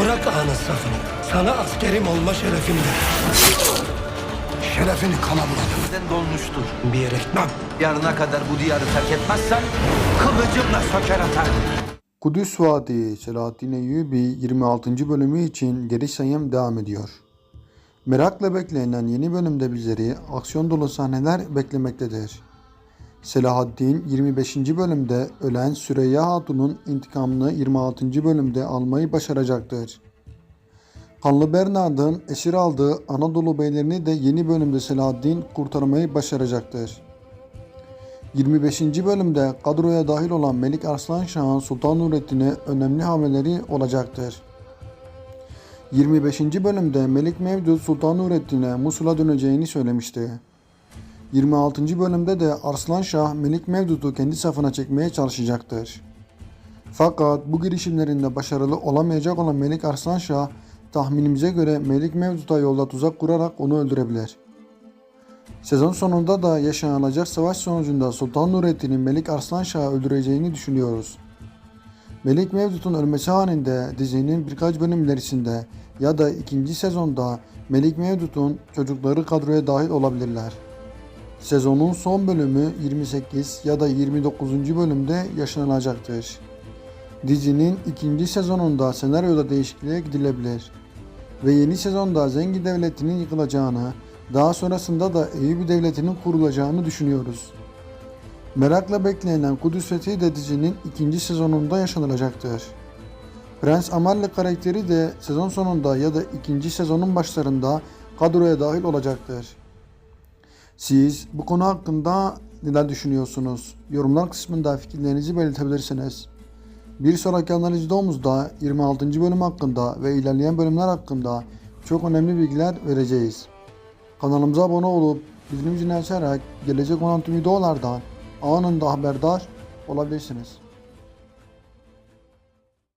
Bırak ağanın safını. Sana askerim olma şerefimdir. Şerefini kana buladım. Neden dolmuştur. Bir yere gitmem. Yarına kadar bu diyarı terk etmezsen kılıcımla söker atarım. Kudüs Vadi Selahaddin Eyyubi 26. bölümü için geri sayım devam ediyor. Merakla beklenen yeni bölümde bizleri aksiyon dolu sahneler beklemektedir. Selahaddin 25. bölümde ölen Süreyya Hatun'un intikamını 26. bölümde almayı başaracaktır. Kanlı Bernard'ın esir aldığı Anadolu beylerini de yeni bölümde Selahaddin kurtarmayı başaracaktır. 25. bölümde kadroya dahil olan Melik Arslanşah'ın Sultan Nurettin'e önemli hamleleri olacaktır. 25. bölümde Melik Mevdut Sultan Nurettin'e Musul'a döneceğini söylemişti. 26. bölümde de Arslanşah Melik Mevdut'u kendi safına çekmeye çalışacaktır. Fakat bu girişimlerinde başarılı olamayacak olan Melik Arslanşah tahminimize göre Melik Mevdut'a yolda tuzak kurarak onu öldürebilir. Sezon sonunda da yaşanılacak savaş sonucunda Sultan Nurettin'in Melik Arslanşah'ı öldüreceğini düşünüyoruz. Melik Mevdut'un ölmesi halinde dizinin birkaç bölüm ilerisinde ya da ikinci sezonda Melik Mevdut'un çocukları kadroya dahil olabilirler. Sezonun son bölümü 28 ya da 29. bölümde yaşanılacaktır. Dizinin ikinci sezonunda senaryoda değişikliğe gidilebilir ve yeni sezonda Zengi Devleti'nin yıkılacağını, daha sonrasında da Eyyubi Devleti'nin kurulacağını düşünüyoruz. Merakla beklenen Kudüs Fethi de dizinin ikinci sezonunda yaşanılacaktır. Prens Amalle karakteri de sezon sonunda ya da ikinci sezonun başlarında kadroya dahil olacaktır. Siz bu konu hakkında neler düşünüyorsunuz? Yorumlar kısmında fikirlerinizi belirtebilirsiniz. Bir sonraki analiz videomuzda 26. bölüm hakkında ve ilerleyen bölümler hakkında çok önemli bilgiler vereceğiz. Kanalımıza abone olup bildirim zilini açarak gelecek olan tüm videolardan anında haberdar olabilirsiniz.